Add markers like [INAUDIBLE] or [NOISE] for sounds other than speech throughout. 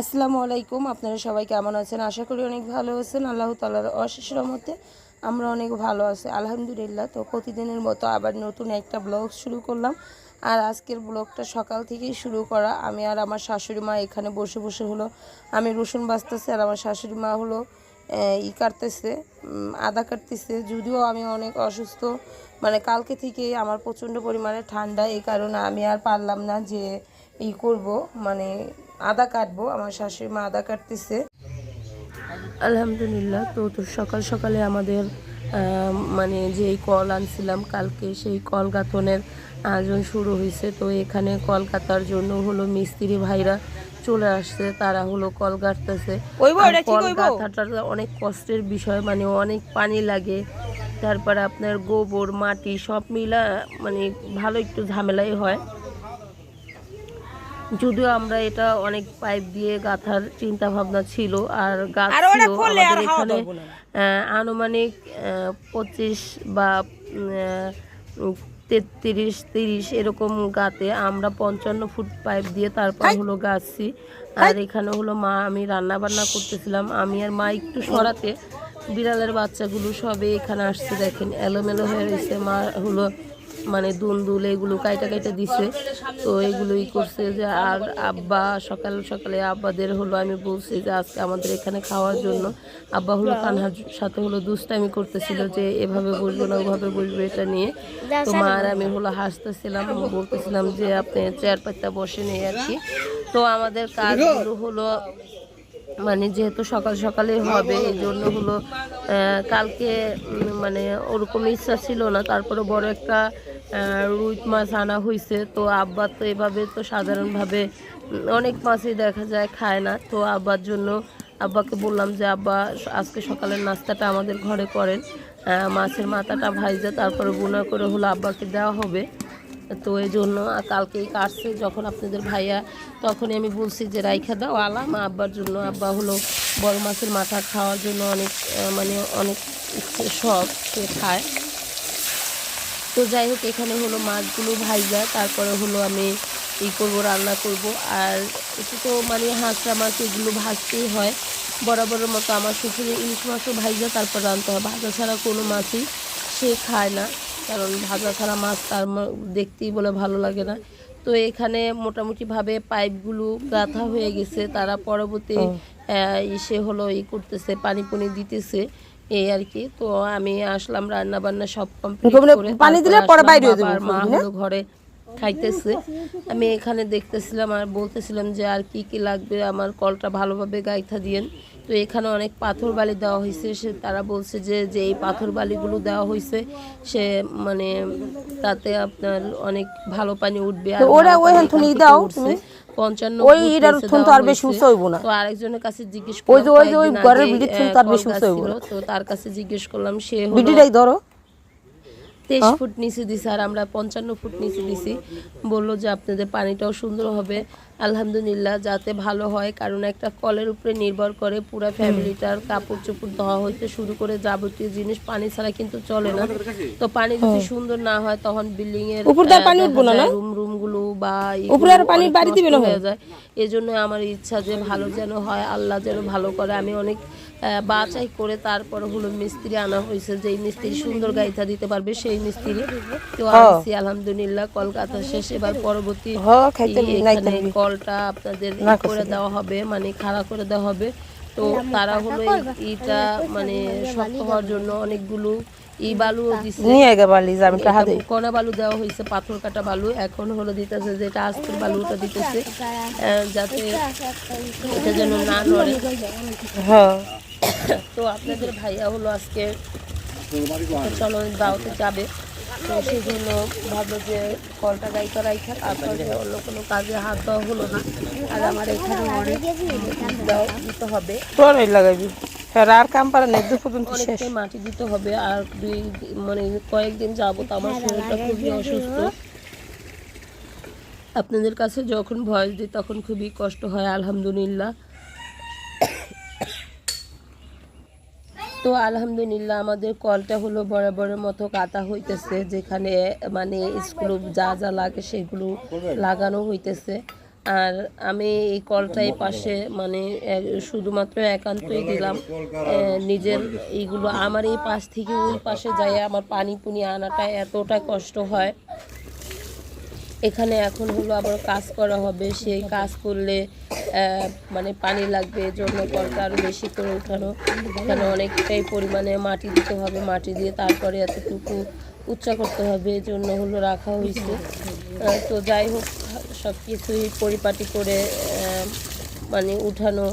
আসসালামু আলাইকুম, আপনারা সবাই কেমন আছেন? আশা করি অনেক ভালো আছেন। আল্লাহ তালার অশেষ রহমতে আমরা অনেক ভালো আছি। আলহামদুলিল্লাহ, তো প্রতিদিনের মতো আবার নতুন একটা ব্লগ শুরু করলাম। আর আজকের ব্লগটা সকাল থেকেই শুরু করা। আমি আর আমার শাশুড়ি মা এখানে বসে বসে হলো। আমি রসুন বাঁচতেছি আর আমার শাশুড়ি মা হলো ই কাটতেছে আদা কাটতেছে। যদিও আমি অনেক অসুস্থ মানে কালকে থেকে আমার প্রচণ্ড পরিমাণে ঠান্ডা। এই কারণে আমি আর পারলাম না যে ই করব। মানে আদা কাটবো আমার শাশুড়ি মা আদা কাটতেছে। আলহামদুলিল্লাহ তো তো সকাল সকালে আমাদের মানে যে কল আনছিলাম কালকে সেই কল গাঁথনের আয়োজন শুরু হয়েছে। তো এখানে কল কাতার জন্য হলো মিস্ত্রি ভাইরা চলে আসছে তারা হলো কল গাঁথতেছে। কল গাঁথাটা অনেক কষ্টের বিষয় মানে অনেক পানি লাগে। তারপরে আপনার গোবর মাটি সব মিলা মানে ভালো একটু ঝামেলাই হয়। যদিও আমরা এটা অনেক পাইপ দিয়ে গাঁথার চিন্তা ভাবনা ছিল আর গাছ আমাদের এখানে আনুমানিক পঁচিশ বা তেত্রিশ তিরিশ এরকম গাতে আমরা পঞ্চান্ন ফুট পাইপ দিয়ে তারপর হলো গাছছি আর এখানে হলো মা আমি রান্না বান্না করতেছিলাম। আমি আর মা একটু সরাতে বিড়ালের বাচ্চাগুলো সবে এখানে আসছে দেখেন এলোমেলো হয়ে রয়েছে। মা হলো মানে দুল এগুলো কাইটা কাইটা দিছে। তো এগুলোই করছে যে আর আব্বা, সকাল সকালে আব্বাদের হলো আমি বলছি যে আজকে আমাদের এখানে খাওয়ার জন্য। আব্বা হলো কানহার সাথে হলো দুষ্টামি করতেছিল যে এভাবে বসবো না, ওভাবে বসবো এটা নিয়ে। তো মা আর আমি হলো হাসতেছিলাম, বলতেছিলাম যে আপনি চেয়ার পাত্তা বসে নেই আর কি। তো আমাদের কাজগুলো হলো মানে যেহেতু সকাল সকালে হবে, এই জন্য হলো কালকে মানে ওরকম ইচ্ছা ছিল না, তারপরে বড় একটা রুই মাছ আনা হয়েছে তো আব্বা তো এভাবে তো সাধারণভাবে অনেক মাছই দেখা যায়, খায় না। তো আব্বার জন্য আব্বাকে বললাম যে, আব্বা, আজকে সকালের নাস্তাটা আমাদের ঘরে করেন। মাছের মাথাটা ভাইজে তারপরে গুঁড়া করে হলো আব্বাকে দেওয়া হবে। তো এই জন্য কালকেই কাটছে যখন আপনাদের ভাইয়া, তখনই আমি বলছি যে, রাইখা দাও আলাম। আব্বার জন্য, আব্বা হলো বড় মাছের মাথা খাওয়ার জন্য অনেক মানে অনেক শখ, সে খায়। তো যাই হোক এখানে হলো মাছগুলো ভাইজা তারপরে হলো আমি ই করব রান্না করব। আর একটু তো মানে হাঁসরা মাছ এগুলো ভাজতেই হয়। বরাবরের মতো আমার শ্বশুরের ইলিশ মাছও ভাইজা তারপর রানতে হয়। ভাজা ছাড়া কোনো মাছই সে খায় না কারণ ভাজা ছাড়া মাছ তার দেখতেই বলে ভালো লাগে না। তো এখানে মোটামুটিভাবে পাইপগুলো গাঁথা হয়ে গেছে। তারা পরবর্তী ইসে হলো ই করতেছে পানি পুনি দিতেছে। এই আর কি। তো আমি আসলাম রান্না বান্না সব কমপ্লিট করে পানি দিলে পরে বাইরে মা হলো ঘরে খাইতেছে। আমি এখানে দেখতেছিলাম আর বলতেছিলাম যে আর কি কি লাগবে আমার কলটা ভালোভাবে গাইথা দিয়েন। তো এখানে অনেক পাথর বালি দেওয়া হয়েছে সে তারা বলছে যে যে এই পাথর বালিগুলো দেওয়া হয়েছে সে মানে তাতে আপনার অনেক ভালো পানি উঠবে আর ওরা ওই দাও তুমি। পঞ্চান্ন ওই এটার থুন তো আর বেশি উঁচু হইবো না। তো আরেকজনের কাছে জিজ্ঞেস ওই যে- ওই যে ওই ঘরের থুন তো আর বেশি উঁচু হইবো না। তো তার কাছে জিজ্ঞেস করলাম সে ধরো তেইশ ফুট নিচে দিছে আর আমরা পঞ্চান্ন ফুট নিচে দিছি। বলল যে আপনাদের পানিটাও সুন্দর হবে। আলহামদুলিল্লাহ যাতে ভালো হয় কারণ একটা কলের উপরে নির্ভর করে পুরো ফ্যামিলিটার কাপড় চোপড় ধোয়া হইতে শুরু করে যাবতীয় জিনিস পানি ছাড়া কিন্তু চলে না। তো পানি যদি সুন্দর না হয় তখন বিল্ডিং এর উপর দিয়ে আর পানি উঠবো না, না? রুম রুমগুলো বা উপরে আর বাড়ি দিবে না হয়ে যায়। এই জন্য আমার ইচ্ছা যে ভালো যেন হয় আল্লাহ যেন ভালো করে। আমি অনেক বাছাই করে তারপর হলো মিস্ত্রি আনা হয়েছে। যে মিস্ত্রি সুন্দর গাইথা দিতে পারবে সেই মিস্ত্রি। তো আনছি আলহামদুলিল্লাহ কলকাতা শেষ। এবার পরবর্তী এখানে কলটা আপনাদের করে দেওয়া হবে মানে খাড়া করে দেওয়া হবে। তো তারা হলো ইটা মানে শক্ত হওয়ার জন্য অনেকগুলো নিয়ে গে বালি আমি বালু দেওয়া হয়েছে পাথর কাটা বালু। এখন হলো দিতেছে যেটা আস্তের বালুটা দিতেছে। যাতে এটা যেন না নড়ে। হ্যাঁ [COUGHS] তো আপনাদের ভাইয়া হলো আজকে চলো দাওতে যাবে। তো সেই জন্য ভাবলো যে কলটা গাইতে রাইখা তারপরে অন্য কোনো কাজে হাত দেওয়া হলো না। আর আমার এখানে অনেক দিতে হবে। এই হ্যাঁ আর কাম পারে না একদম পর্যন্ত শেষ। মাটি দিতে হবে আর দুই মানে কয়েকদিন যাব তো আমার শরীরটা খুবই অসুস্থ। আপনাদের কাছে যখন ভয়েস দিই তখন খুবই কষ্ট হয় আলহামদুলিল্লাহ। তো আলহামদুলিল্লাহ আমাদের কলটা হলো বরাবরের মতো কাটা হইতেছে, যেখানে মানে স্কুল যা যা লাগে সেগুলো লাগানো হইতেছে। আর আমি এই কলটাই পাশে মানে শুধুমাত্র একান্তই দিলাম। নিজের এইগুলো, আমার এই পাশ থেকে ওই পাশে যাই আমার পানি পুনি আনাটা এতটা কষ্ট হয়। এখানে এখন হলো আবার কাজ করা হবে। সেই কাজ করলে মানে পানি লাগবে এজন্য কলটা আরও বেশি করে উঠানো। এখানে অনেকটাই পরিমাণে মাটি দিতে হবে, মাটি দিয়ে তারপরে এতটুকু উচ্চা করতে হবে জন্য হলো রাখা হয়েছে। তো যাই হোক সব কিছুই পরিপাটি করে মানে উঠানো।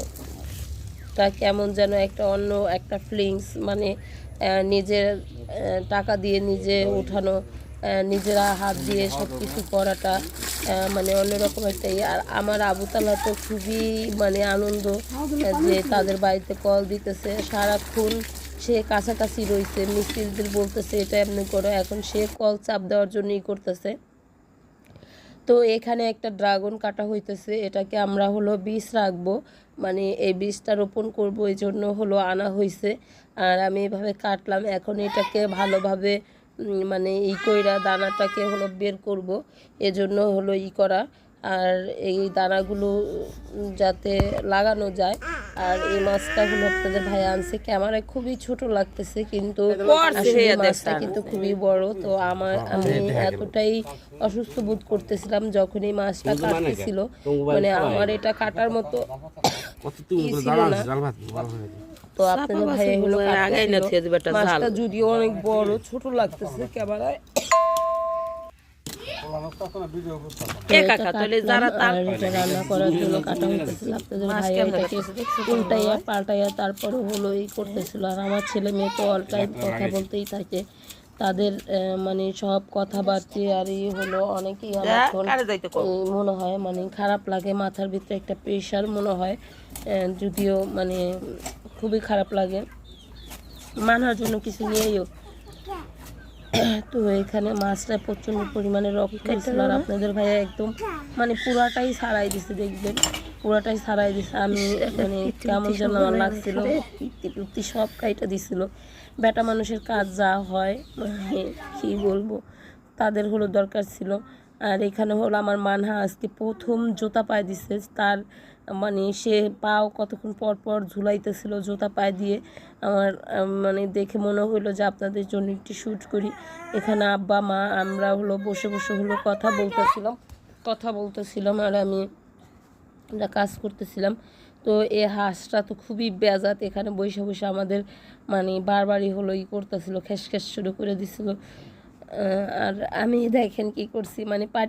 তা কেমন যেন একটা অন্য একটা ফিলিংস মানে নিজের টাকা দিয়ে নিজে উঠানো। নিজেরা হাত দিয়ে সব কিছু করাটা মানে অন্যরকম একটা ইয়ে। আর আমার আবুতালা তো খুবই মানে আনন্দ, যে তাদের বাড়িতে কল দিতেছে। সারাক্ষণ সে কাছাকাছি রয়েছে মিস্ত্রিদের বলতেছে, এটা এমনি করো। এখন সে কল চাপ দেওয়ার জন্যই করতেছে। তো এখানে একটা ড্রাগন কাটা হইতেছে। এটাকে আমরা হলো বীজ রাখব। মানে এই বীজটা রোপণ করব এই জন্য হলো আনা হয়েছে আর আমি এভাবে কাটলাম। এখন এটাকে ভালোভাবে মানে ই কইরা দানাটাকে হলো বের করব। এজন্য হলো ই করা। আর এই দানাগুলো যাতে লাগানো যায়। আর এই মাছটা হলো আপনাদের ভাই আনছে। ক্যামেরায় খুবই ছোট লাগতেছে কিন্তু আসলে মাছটা কিন্তু খুবই বড়। তো আমার আমি এতটাই অসুস্থ বোধ করতেছিলাম যখন এই মাছটা কাটতেছিল। মানে আমার এটা কাটার মতো ই ছিল না। তো আপনাদের ভাই হলো কাটতেছিল। মাছটা যদিও অনেক বড় ছোট লাগতেছে ক্যামেরায়। তারপরে হলো এই করতেছিল। আর আমার ছেলে মেয়ে তো অল টাইম কথা বলতেই থাকে। তাদের মানে সব কথাবার্তা আর ই হলো অনেকেই আমার মনে হয় মানে খারাপ লাগে মাথার ভিতরে একটা প্রেশার মনে হয়। আহ, যদিও মানে খুবই খারাপ লাগে। মানার জন্য কিছু নিয়েও তো এখানে মাছটা প্রচণ্ড পরিমাণে রক্ত হয়েছিল আর আপনাদের ভাইয়া একদম মানে পুরাটাই ছাড়াই দিছে, দেখবেন। পুরাটাই ছাড়াই দিছে। আমি মানে কেমন যেন আমার লাগছিল। সব কাইটা দিছিল। বেটা মানুষের কাজ যা হয় মানে কি বলব, তাদের হলো দরকার ছিল। আর এখানে হলো আমার মানহা আজকে প্রথম জুতা পায়ে দিছে। তার মানে সে পাও কতক্ষণ পর পর ঝুলাইতেছিল জুতা পায়ে দিয়ে। আমার মানে দেখে মনে হলো যে আপনাদের জন্য একটি শ্যুট করি। এখানে আব্বা, মা, আমরা হলো বসে বসে হলো কথা বলতেছিলাম কথা বলতেছিলাম আর আমি আমরা কাজ করতেছিলাম। তো এ হাঁসটা তো খুবই বেজাত, এখানে বসে বসে আমাদের মানে বারবারই হলো ই করতেছিল, খেস খেস শুরু করে দিছিল। আর আমি দেখেন কি করছি মানে পাট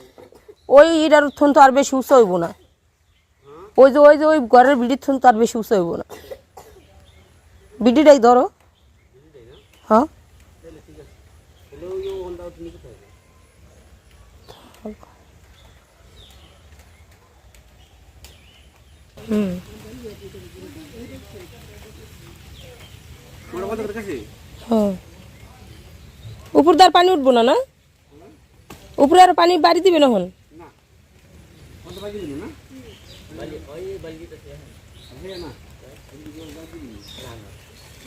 ওই ইটার থন তো আর বেশি উঁচু হইব না। ওই যে ওই যে, ওই ঘরের বিড়ির থন তো আর বেশি উঁচু হইব না। বিডিটাই ধরো। হ্যাঁ। হুম। উপর তার পানি উঠবো না না? উপরে আর পানি বাড়ি দিবে না হন Ano ba din na? Bali, oy, bali to siya. Ano na?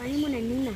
Bali mo na nina.